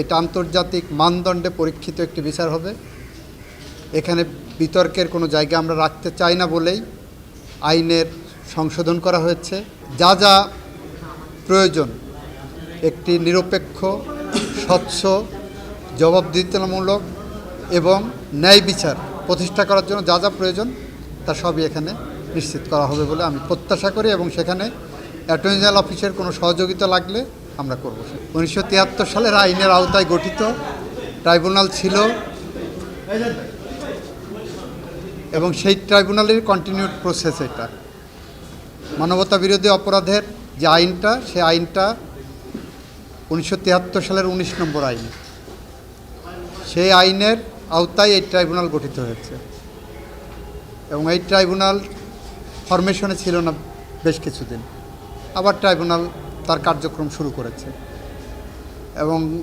এটা আন্তর্জাতিক মানদণ্ডে পরীক্ষিত একটি বিচার হবে। এখানে বিতর্কের কোনো জায়গা আমরা রাখতে চাই না বলেই আইনের সংশোধন করা হয়েছে। যা যা প্রয়োজন, একটি নিরপেক্ষ, স্বচ্ছ, জবাবদিহিতামূলক এবং ন্যায় বিচার প্রতিষ্ঠা করার জন্য যা যা প্রয়োজন তা সবই এখানে নিশ্চিত করা হবে বলে আমি প্রত্যাশা করি এবং সেখানে অ্যাটর্নি জেনারেল অফিসের কোনো সহযোগিতা লাগলে আমরা করব। উনিশশো তিয়াত্তর সালের আইনের আওতায় গঠিত ট্রাইব্যুনাল ছিল এবং সেই ট্রাইব্যুনালের কন্টিনিউড প্রসেস এটা। মানবতা বিরোধী অপরাধের যে আইনটা, সেই আইনটা উনিশশো তিয়াত্তর সালের উনিশ নম্বর আইন। সেই আইনের আওতায় এই ট্রাইব্যুনাল গঠিত হয়েছে। এবং এই ট্রাইব্যুনাল ফরমেশনে ছিল না বেশ কিছুদিন। আবার ট্রাইব্যুনাল তার কার্যক্রম শুরু করেছে। এবং